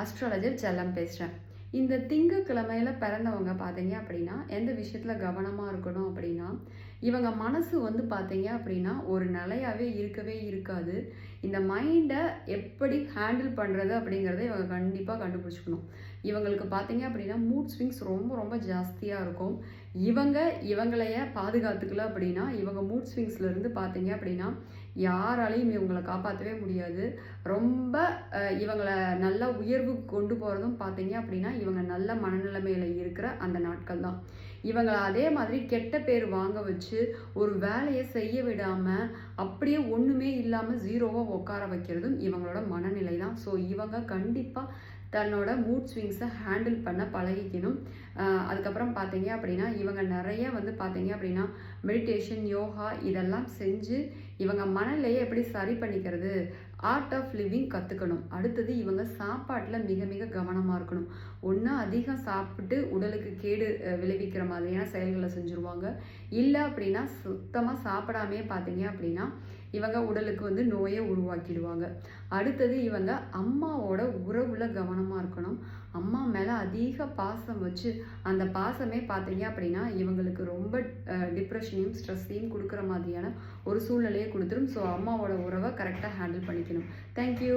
Astrologer செல்லம் பேசுகிறேன் இந்த திங்கக்கிழமையில் பிறந்தவங்க பார்த்தீங்க அப்படின்னா எந்த விஷயத்தில் கவனமாக இருக்கணும் அப்படின்னா இவங்க மனசு வந்து பார்த்தீங்க அப்படின்னா ஒரு நிலையாகவே இருக்கவே இருக்காது. இந்த மைண்டை எப்படி ஹேண்டில் பண்ணுறது அப்படிங்கிறத இவங்க கண்டிப்பாக கண்டுபிடிச்சிக்கணும். இவங்களுக்கு பார்த்தீங்க அப்படின்னா மூட் ஸ்விங்ஸ் ரொம்ப ரொம்ப ஜாஸ்தியாக இருக்கும். இவங்க இவங்களைய பாதுகாத்துக்கல அப்படின்னா இவங்க மூட் ஸ்விங்ஸ்லேருந்து பார்த்தீங்க அப்படின்னா யாராலையும் இவங்களை காப்பாற்றவே முடியாது. ரொம்ப இவங்களை நல்ல உயர்வுக்கு கொண்டு போகிறதும் பார்த்தீங்க அப்படின்னா இவங்க நல்ல மனநிலைமையில் இருக்கிற அந்த நாட்கள் தான். இவங்களை அதே மாதிரி கெட்ட பேர் வாங்க வச்சு ஒரு வேலையை செய்ய விடாமல் அப்படியே ஒன்றுமே இல்லாமல் ஜீரோவாக உட்கார வைக்கிறதும் இவங்களோட மனநிலை தான். ஸோ இவங்க கண்டிப்பாக தன்னோட மூட் ஸ்விங்ஸை ஹேண்டில் பண்ண பழகிக்கணும். அதுக்கப்புறம் பார்த்தீங்க அப்படின்னா இவங்க நிறைய வந்து பார்த்தீங்க அப்படின்னா மெடிடேஷன் யோகா இதெல்லாம் செஞ்சு இவங்க மனநிலையை எப்படி சரி பண்ணிக்கிறது ஆர்ட் ஆஃப் லிவிங் கற்றுக்கணும் அடுத்தது இவங்க சாப்பாட்டில் மிக மிக கவனமாக இருக்கணும். ஒன்று அதிகம் சாப்பிட்டு உடலுக்கு கேடு அஹ், விளைவிக்கிற மாதிரியான செயல்களை செஞ்சுருவாங்க. இல்லை அப்படின்னா சுத்தமாக சாப்பிடாமே பார்த்தீங்க அப்படின்னா இவங்க உடலுக்கு வந்து நோயை உருவாக்கிடுவாங்க. அடுத்தது இவங்க அம்மாவோட உறவுல கவனமாக இருக்கணும். அம்மா மேலே அதிக பாசம் வச்சு அந்த பாசமே பார்த்தீங்க அப்படின்னா இவங்களுக்கு ரொம்ப டிப்ரெஷனையும் ஸ்ட்ரெஸ்ஸையும் கொடுக்குற மாதிரியான ஒரு சூழ்நிலையை கொடுத்துரும். ஸோ அம்மாவோட உறவை கரெக்டாக ஹேண்டில் பண்ணிக்கணும். தேங்க்யூ